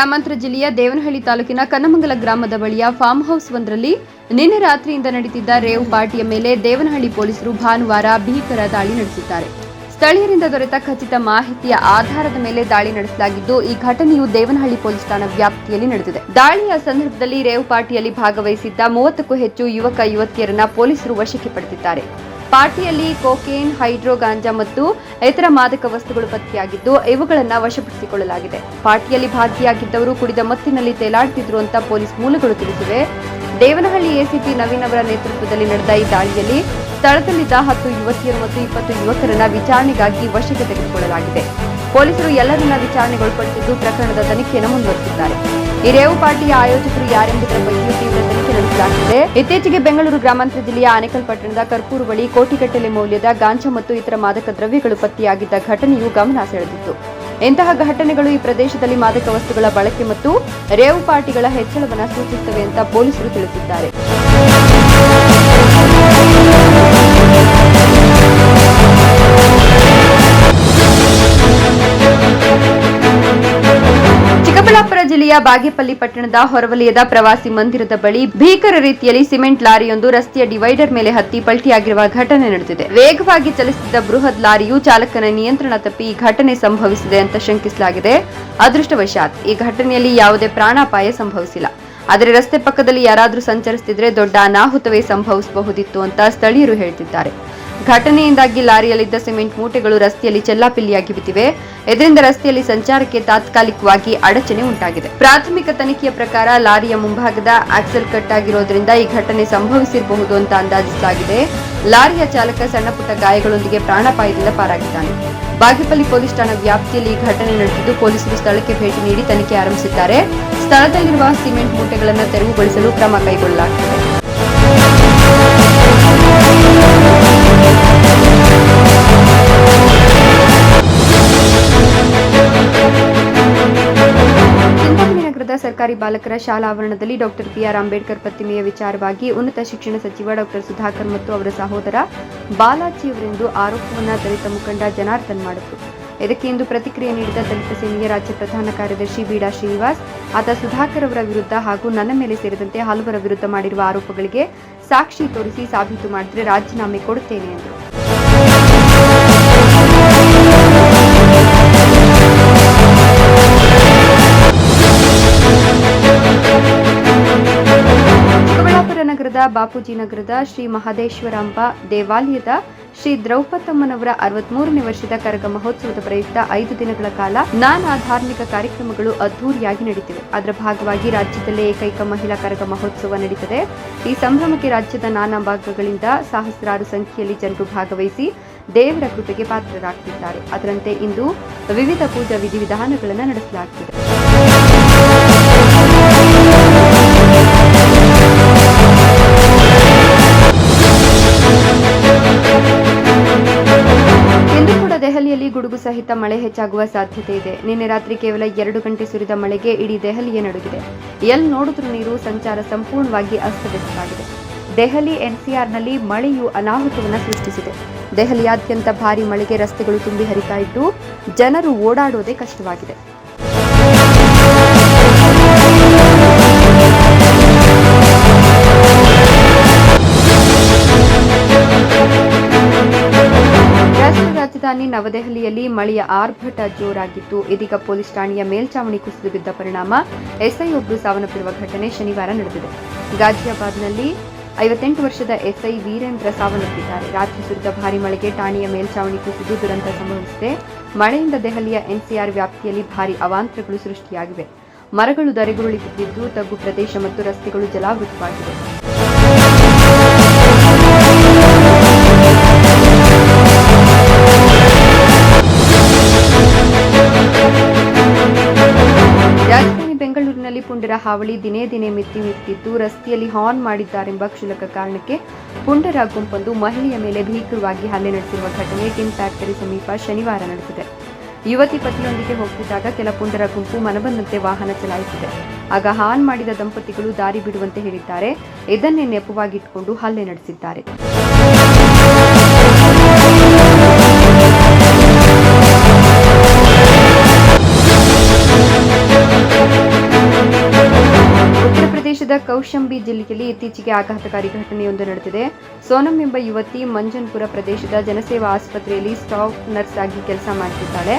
ಗ್ರಾಮಾಂತರ ಜಿಲ್ಲೆಯ ದೇವನಹಳ್ಳಿ ತಾಲೂಕಿನ ಕನ್ನಮಂಗಲ ಗ್ರಾಮದ ಬಳಿಯ ಫಾರ್ಮ್ ಹೌಸ್ ಒಂದರಲ್ಲಿ ನಿನ್ನೆ ರಾತ್ರಿಯಿಂದ ನಡೆದಿದ್ದ ರೇವ್ ಪಾರ್ಟಿಯ ಮೇಲೆ ದೇವನಹಳ್ಳಿ ಪೊಲೀಸರು ಭಾನುವಾರ ಭೀಕರ ದಾಳಿ ನಡೆಸಿದ್ದಾರೆ. ಸ್ಥಳೀಯರಿಂದ ದೊರೆತ ಖಚಿತ ಮಾಹಿತಿಯ ಆಧಾರದ ಮೇಲೆ ದಾಳಿ ನಡೆಸಲಾಗಿದ್ದು, ಈ ಘಟನೆಯು ದೇವನಹಳ್ಳಿ ಪೊಲೀಸ್ ಠಾಣಾ ವ್ಯಾಪ್ತಿಯಲ್ಲಿ ನಡೆದಿದೆ. ದಾಳಿಯ ಸಂದರ್ಭದಲ್ಲಿ ರೇವ್ ಪಾರ್ಟಿಯಲ್ಲಿ ಭಾಗವಹಿಸಿದ್ದ ಮೂವತ್ತಕ್ಕೂ ಹೆಚ್ಚು ಯುವಕ, ಯುವತಿಯರನ್ನ ಪೊಲೀಸರು ವಶಕ್ಕೆ ಪಡೆದಿದ್ದಾರೆ. ಪಾರ್ಟಿಯಲ್ಲಿ ಕೋಕೇನ್, ಹೈಡ್ರೋ, ಗಾಂಜಾ ಮತ್ತು ಇತರ ಮಾದಕ ವಸ್ತುಗಳು ಪತ್ತೆಯಾಗಿದ್ದು, ಇವುಗಳನ್ನು ವಶಪಡಿಸಿಕೊಳ್ಳಲಾಗಿದೆ. ಪಾರ್ಟಿಯಲ್ಲಿ ಭಾಗಿಯಾಗಿದ್ದವರು ಕುಡಿದ ಮತ್ತಿನಲ್ಲಿ ತೇಲಾಡುತ್ತಿದ್ರು ಅಂತ ಪೊಲೀಸ್ ಮೂಲಗಳು ತಿಳಿಸಿವೆ. ದೇವನಹಳ್ಳಿ ಎಸಿಪಿ ನವೀನ್ ಅವರ ನೇತೃತ್ವದಲ್ಲಿ ನಡೆದ ಈ ದಾಳಿಯಲ್ಲಿ ಸ್ಥಳದಲ್ಲಿದ್ದ ಹತ್ತು ಯುವತಿಯರು ಮತ್ತು ಇಪ್ಪತ್ತು ಯುವಕರನ್ನ ವಿಚಾರಣೆಗಾಗಿ ವಶಕ್ಕೆ ತೆಗೆದುಕೊಳ್ಳಲಾಗಿದೆ. ಪೊಲೀಸರು ಎಲ್ಲರನ್ನ ವಿಚಾರಣೆಗೊಳಪಡಿಸಿದ್ದು ಪ್ರಕರಣದ ತನಿಖೆಯನ್ನು ಮುಂದುವರೆಸಿದ್ದಾರೆ. ಈ ರೇವು ಪಾರ್ಟಿಯ ಆಯೋಜಕರು ಯಾರೆಂಬುದರ ಬಗ್ಗೆಯೂ ತೀವ್ರ ಇತ್ತೀಚೆಗೆ ಬೆಂಗಳೂರು ಗ್ರಾಮಾಂತರ ಜಿಲ್ಲೆಯ ಆನೇಕಲ್ ಪಟ್ಟಣದ ಕರ್ಪೂರು ಬಳಿ ಕೋಟಿಗಟ್ಟಲೆ ಮೌಲ್ಯದ ಗಾಂಜಾ ಮತ್ತು ಇತರ ಮಾದಕ ದ್ರವ್ಯಗಳು ಪತ್ತೆಯಾಗಿದ್ದ ಘಟನೆಯು ಗಮನ ಸೆಳೆದಿತ್ತು. ಇಂತಹ ಘಟನೆಗಳು ಈ ಪ್ರದೇಶದಲ್ಲಿ ಮಾದಕ ವಸ್ತುಗಳ ಬಳಕೆ ಮತ್ತು ರೇವು ಪಾರ್ಟಿಗಳ ಹೆಚ್ಚಳವನ್ನು ಸೂಚಿಸುತ್ತವೆ ಅಂತ ಪೊಲೀಸರು ತಿಳಿಸಿದ್ದಾರೆ. ಜಿಲ್ಲೆಯ ಬಾಗೇಪಲ್ಲಿ ಪಟ್ಟಣದ ಹೊರವಲಯದ ಪ್ರವಾಸಿ ಮಂದಿರದ ಬಳಿ ಭೀಕರ ರೀತಿಯಲ್ಲಿ ಸಿಮೆಂಟ್ ಲಾರಿಯೊಂದು ರಸ್ತೆಯ ಡಿವೈಡರ್ ಮೇಲೆ ಹತ್ತಿ ಪಲ್ಟಿಯಾಗಿರುವ ಘಟನೆ ನಡೆದಿದೆ. ವೇಗವಾಗಿ ಚಲಿಸುತ್ತಿದ್ದ ಬೃಹತ್ ಲಾರಿಯು ಚಾಲಕನ ನಿಯಂತ್ರಣ ತಪ್ಪಿ ಈ ಘಟನೆ ಸಂಭವಿಸಿದೆ ಅಂತ ಶಂಕಿಸಲಾಗಿದೆ. ಅದೃಷ್ಟವಶಾತ್ ಈ ಘಟನೆಯಲ್ಲಿ ಯಾವುದೇ ಪ್ರಾಣಾಪಾಯ ಸಂಭವಿಸಿಲ್ಲ. ಆದರೆ ರಸ್ತೆ ಪಕ್ಕದಲ್ಲಿ ಯಾರಾದರೂ ಸಂಚರಿಸುತ್ತಿದ್ರೆ ದೊಡ್ಡ ಅನಾಹುತವೇ ಸಂಭವಿಸಬಹುದಿತ್ತು ಅಂತ ಸ್ಥಳೀಯರು ಹೇಳ್ತಿದ್ದಾರೆ. ಘಟನೆಯಿಂದಾಗಿ ಲಾರಿಯಲ್ಲಿದ್ದ ಸಿಮೆಂಟ್ ಮೂಟೆಗಳು ರಸ್ತೆಯಲ್ಲಿ ಚೆಲ್ಲಾಪಿಲ್ಲಿಯಾಗಿ ಬಿದ್ದಿವೆ. ಇದರಿಂದ ರಸ್ತೆಯಲ್ಲಿ ಸಂಚಾರಕ್ಕೆ ತಾತ್ಕಾಲಿಕವಾಗಿ ಅಡಚಣೆ ಉಂಟಾಗಿದೆ. ಪ್ರಾಥಮಿಕ ತನಿಖೆಯ ಪ್ರಕಾರ ಲಾರಿಯ ಮುಂಭಾಗದ ಆಕ್ಸೆಲ್ ಕಟ್ ಆಗಿರೋದ್ರಿಂದ ಈ ಘಟನೆ ಸಂಭವಿಸಿರಬಹುದು ಅಂತ ಅಂದಾಜಿಸಲಾಗಿದೆ. ಲಾರಿಯ ಚಾಲಕ ಸಣ್ಣಪುಟ್ಟ ಗಾಯಗಳೊಂದಿಗೆ ಪ್ರಾಣಾಪಾಯದಿಂದ ಪಾರಾಗಿದ್ದಾನೆ. ಬಾಗೇಪಲ್ಲಿ ಪೊಲೀಸ್ ಠಾಣಾ ವ್ಯಾಪ್ತಿಯಲ್ಲಿ ಈ ಘಟನೆ ನಡೆದಿದ್ದು ಪೊಲೀಸರು ಸ್ಥಳಕ್ಕೆ ಭೇಟಿ ನೀಡಿ ತನಿಖೆ ಆರಂಭಿಸಿದ್ದಾರೆ. ಸ್ಥಳದಲ್ಲಿರುವ ಸಿಮೆಂಟ್ ಮೂಟೆಗಳನ್ನು ತೆರವುಗೊಳಿಸಲು ಕ್ರಮ ಕೈಗೊಳ್ಳಲಾಗಿದೆ. ನಗರದ ಸರ್ಕಾರಿ ಬಾಲಕರ ಶಾಲಾ ಆವರಣದಲ್ಲಿ ಡಾಕ್ಟರ್ ಬಿಆರ್ ಅಂಬೇಡ್ಕರ್ ಪ್ರತಿಮೆಯ ವಿಚಾರವಾಗಿ ಉನ್ನತ ಶಿಕ್ಷಣ ಸಚಿವ ಡಾಕ್ಟರ್ ಸುಧಾಕರ್ ಮತ್ತು ಅವರ ಸಹೋದರ ಬಾಲಾಜಿ ಅವರೆಂದು ಆರೋಪವನ್ನು ದಲಿತ ಮುಖಂಡ ಜನಾರ್ದನ್ ಮಾಡಿದ್ರು. ಇದಕ್ಕೆ ಇಂದು ಪ್ರತಿಕ್ರಿಯೆ ನೀಡಿದ ದಲಿತ ಸೇನೆಯ ರಾಜ್ಯ ಪ್ರಧಾನ ಕಾರ್ಯದರ್ಶಿ ಬೀಡಾ ಶ್ರೀನಿವಾಸ್, ಆತ ಸುಧಾಕರ್ ಅವರ ವಿರುದ್ಧ ಹಾಗೂ ನನ್ನ ಮೇಲೆ ಸೇರಿದಂತೆ ಹಲವರ ವಿರುದ್ಧ ಮಾಡಿರುವ ಆರೋಪಗಳಿಗೆ ಸಾಕ್ಷಿ ತೋರಿಸಿ ಸಾಬೀತು ಮಾಡಿದರೆ ರಾಜೀನಾಮೆ ಕೊಡುತ್ತೇನೆ ಎಂದರು. ಬಾಪೂಜಿ ನಗರದ ಶ್ರೀ ಮಹದೇಶ್ವರಾಂಬ ದೇವಾಲಯದ ಶ್ರೀ ದ್ರೌಪದಮ್ಮನವರ ಅರವತ್ಮೂರನೇ ವರ್ಷದ ಕರಗ ಮಹೋತ್ಸವದ ಪ್ರಯುಕ್ತ ಐದು ದಿನಗಳ ಕಾಲ ನಾನಾ ಧಾರ್ಮಿಕ ಕಾರ್ಯಕ್ರಮಗಳು ಅದ್ದೂರಿಯಾಗಿ ನಡೆಯುತ್ತಿವೆ. ಅದರ ಭಾಗವಾಗಿ ರಾಜ್ಯದಲ್ಲೇ ಏಕೈಕ ಮಹಿಳಾ ಕರಗ ಮಹೋತ್ಸವ ನಡೆಯುತ್ತದೆ ಈ ಸಂಭ್ರಮಕ್ಕೆ ರಾಜ್ಯದ ನಾನಾ ಭಾಗಗಳಿಂದ ಸಹಸ್ರಾರು ಸಂಖ್ಯೆಯಲ್ಲಿ ಜನರು ಭಾಗವಹಿಸಿ ದೇವರ ಕೃಪೆಗೆ ಪಾತ್ರರಾಗುತ್ತಿದ್ದಾರೆ ಅದರಂತೆ ಇಂದು ವಿವಿಧ ಪೂಜಾ ವಿಧಿವಿಧಾನಗಳನ್ನು ನಡೆಸಲಾಗುತ್ತಿದೆ. ಗುಡುಗು ಸಹಿತ ಮಳೆ ಹೆಚ್ಚಾಗುವ ಸಾಧ್ಯತೆ ಇದೆ. ನಿನ್ನೆ ರಾತ್ರಿ ಕೇವಲ ಎರಡು ಗಂಟೆ ಸುರಿದ ಮಳೆಗೆ ಇಡೀ ದೆಹಲಿಯೇ ನಡುಗಿದೆ. ಎಲ್ಲಿ ನೋಡಿದ್ರೂ ನೀರು ಸಂಚಾರ ಸಂಪೂರ್ಣವಾಗಿ ಅಸ್ತವ್ಯಸ್ತವಾಗಿದೆ. ದೆಹಲಿ ಎನ್ಸಿಆರ್ನಲ್ಲಿ ಮಳೆಯು ಅನಾಹುತವನ್ನು ಸೃಷ್ಟಿಸಿದೆ. ದೆಹಲಿಯಾದ್ಯಂತ ಭಾರಿ ಮಳೆಗೆ ರಸ್ತೆಗಳು ತುಂಬಿ ಹರಿತಾ ಇದ್ದು ಜನರು ಓಡಾಡೋದೇ ಕಷ್ಟವಾಗಿದೆ. ರಾಜಧಾನಿ ನವದೆಹಲಿಯಲ್ಲಿ ಮಳೆಯ ಆರ್ಭಟ ಜೋರಾಗಿತ್ತು. ಇದೀಗ ಪೊಲೀಸ್ ಠಾಣೆಯ ಮೇಲ್ಚಾವಣಿ ಕುಸಿದು ಬಿದ್ದ ಪರಿಣಾಮ ಎಸ್ಐಯೊಬ್ಬರು ಸಾವನ್ನಪ್ಪಿರುವ ಘಟನೆ ಶನಿವಾರ ನಡೆದಿದೆ. ಗಾಜಿಯಾಬಾದ್ನಲ್ಲಿ ಐವತ್ತೆಂಟು ವರ್ಷದ ಎಸ್ಐ ವೀರೇಂದ್ರ ಸಾವನ್ನಪ್ಪಿದ್ದಾರೆ. ರಾತ್ರಿ ಸುರಿದ ಭಾರಿ ಮಳೆಗೆ ಠಾಣೆಯ ಮೇಲ್ಚಾವಣಿ ಕುಸಿದು ದುರಂತ ಸಂಭವಿಸಿದೆ. ಮಳೆಯಿಂದ ದೆಹಲಿಯ ಎನ್ಸಿಆರ್ ವ್ಯಾಪ್ತಿಯಲ್ಲಿ ಭಾರಿ ಅವಾಂತರಗಳು ಸೃಷ್ಟಿಯಾಗಿವೆ. ಮರಗಳು ದರೆಗುರುಳಿ ಬಿದ್ದಿದ್ದು ತಗ್ಗು ಪ್ರದೇಶ ಮತ್ತು ರಸ್ತೆಗಳು ಜಲಾವೃತವಾಗಿವೆ. ಪುಂಡರ ಹಾವಳಿ ದಿನೇ ದಿನೇ ಮಿತ್ತಿ ಮಿತ್ತಿತ್ತು. ರಸ್ತೆಯಲ್ಲಿ ಹಾರ್ನ್ ಮಾಡಿದ್ದಾರೆಂಬ ಕ್ಷುಲಕ ಕಾರಣಕ್ಕೆ ಪುಂಡರ ಗುಂಪೊಂದು ಮಹಿಳೆಯ ಮೇಲೆ ಭೀಕರವಾಗಿ ಹಲ್ಲೆ ನಡೆಸಿರುವ ಘಟನೆ ಟಿನ್ ಫ್ಯಾಕ್ಟರಿ ಸಮೀಪ ಶನಿವಾರ ನಡೆದಿದೆ ಯುವತಿ ಪತಿಯೊಂದಿಗೆ ಹೋಗ್ತಿದ್ದಾಗ ಕೆಲ ಪುಂಡರ ಗುಂಪು ಮನಬಂದಂತೆ ವಾಹನ ಚಲಾಯಿಸಿದೆ. ಆಗ ಹಾನ್ ಮಾಡಿದ ದಂಪತಿಗಳು ದಾರಿ ಬಿಡುವಂತೆ ಹೇಳಿದ್ದಾರೆ. ಇದನ್ನೇ ನೆಪವಾಗಿಟ್ಟುಕೊಂಡು ಹಲ್ಲೆ ನಡೆಸಿದ್ದಾರೆ. ಜಿಲ್ಲೆಯಲ್ಲಿ ಇತ್ತೀಚೆಗೆ ಆಘಾತಕಾರಿ ಘಟನೆಯೊಂದು ನಡೆದಿದೆ. ಸೋನಂ ಎಂಬ ಯುವತಿ ಮಂಜನ್ಪುರ ಪ್ರದೇಶದ ಜನಸೇವಾ ಆಸ್ಪತ್ರೆಯಲ್ಲಿ ಸ್ಟಾಫ್ ನರ್ಸ್ ಆಗಿ ಕೆಲಸ ಮಾಡುತ್ತಿದ್ದಾಳೆ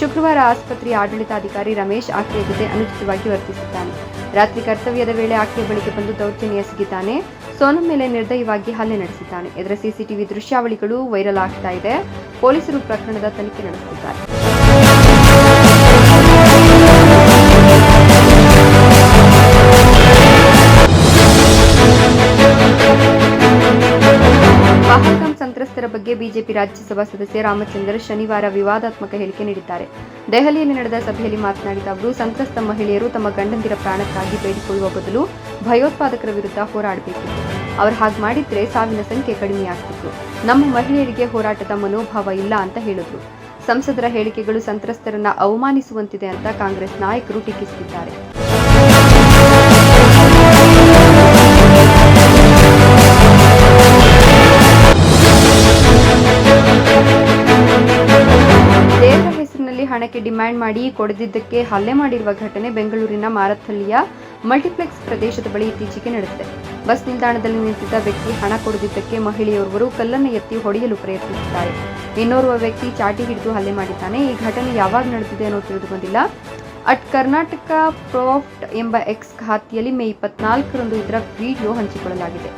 ಶುಕ್ರವಾರ ಆಸ್ಪತ್ರೆಯ ಆಡಳಿತಾಧಿಕಾರಿ ರಮೇಶ್ ಆಕೆಯ ಜೊತೆ ಅನುಚಿತವಾಗಿ ವರ್ತಿಸಿದ್ದಾನೆ. ರಾತ್ರಿ ಕರ್ತವ್ಯದ ವೇಳೆ ಆಕೆಯ ಬಳಿಗೆ ಬಂದು ದೌರ್ಜನ್ಯ ಎಸಗಿದ್ದಾನೆ. ಸೋನಂ ಮೇಲೆ ನಿರ್ದಯವಾಗಿ ಹಲ್ಲೆ ನಡೆಸಿದ್ದಾನೆ. ಇದರ ಸಿಸಿಟಿವಿ ದೃಶ್ಯಾವಳಿಗಳು ವೈರಲ್ ಆಗ್ತಾ ಇದೆ. ಪೊಲೀಸರು ಪ್ರಕರಣದ ತನಿಖೆ ನಡೆಸುತ್ತಿದ್ದಾರೆ. ಸಂತ್ರಸ್ತರ ಬಗ್ಗೆ ಬಿಜೆಪಿ ರಾಜ್ಯಸಭಾ ಸದಸ್ಯ ರಾಮಚಂದ್ರ ಶನಿವಾರ ವಿವಾದಾತ್ಮಕ ಹೇಳಿಕೆ ನೀಡಿದ್ದಾರೆ. ದೆಹಲಿಯಲ್ಲಿ ನಡೆದ ಸಭೆಯಲ್ಲಿ ಮಾತನಾಡಿದ ಅವರು, ಸಂತ್ರಸ್ತ ಮಹಿಳೆಯರು ತಮ್ಮ ಗಂಡಂದಿರ ಪ್ರಾಣಕ್ಕಾಗಿ ಬೇಡಿಕೊಳ್ಳುವ ಬದಲು ಭಯೋತ್ಪಾದಕರ ವಿರುದ್ಧ ಹೋರಾಡಬೇಕು. ಅವರು ಹಾಗೆ ಮಾಡಿದ್ರೆ ಸಾವಿನ ಸಂಖ್ಯೆ ಕಡಿಮೆಯಾಗ್ತಿತ್ತು ನಮ್ಮ ಮಹಿಳೆಯರಿಗೆ ಹೋರಾಟದ ಮನೋಭಾವ ಇಲ್ಲ ಅಂತ ಹೇಳಿದ್ರು. ಸಂಸದರ ಹೇಳಿಕೆಗಳು ಸಂತ್ರಸ್ತರನ್ನ ಅವಮಾನಿಸುವಂತಿದೆ ಅಂತ ಕಾಂಗ್ರೆಸ್ ನಾಯಕರು ಟೀಕಿಸುತ್ತಿದ್ದಾರೆ. ಹೆಸರಿನಲ್ಲಿ ಡಿಮ್ಯಾಂಡ್ ಮಾಡಿ ಕೊಡದಿದ್ದಕ್ಕೆ ಹಲ್ಲೆ ಮಾಡಿರುವ ಘಟನೆ ಬೆಂಗಳೂರಿನ ಮಾರಥಳ್ಳಿಯ ಮಲ್ಟಿಪ್ಲೆಕ್ಸ್ ಪ್ರದೇಶದ ಬಳಿ ಇತ್ತೀಚೆಗೆ ನಡೆದಿದೆ. ಬಸ್ ನಿಲ್ದಾಣದಲ್ಲಿ ನಿಂತಿದ್ದ ವ್ಯಕ್ತಿ ಹಣ ಕೊಡದಿದ್ದಕ್ಕೆ ಮಹಿಳೆಯೋರ್ವರು ಕಲ್ಲನ್ನು ಎತ್ತಿ ಹೊಡೆಯಲು ಪ್ರಯತ್ನಿಸಿದ್ದಾರೆ ಇನ್ನೋರ್ವ ವ್ಯಕ್ತಿ ಚಾಟಿ ಹಿಡಿದು ಹಲ್ಲೆ ಮಾಡಿದ್ದಾನೆ. ಈ ಘಟನೆ ಯಾವಾಗ ನಡೆದಿದೆ ಅನ್ನೋ ತಿಳಿದು ಬಂದಿಲ್ಲ ಅಟ್ ಕರ್ನಾಟಕ ಪ್ರಾಫ್ಟ್ ಎಂಬ ಎಕ್ಸ್ ಖಾತೆಯಲ್ಲಿ ಮೇ ಇಪ್ಪತ್ನಾಲ್ಕರಂದು ಇದರ ವಿಡಿಯೋ ಹಂಚಿಕೊಳ್ಳಲಾಗಿದೆ.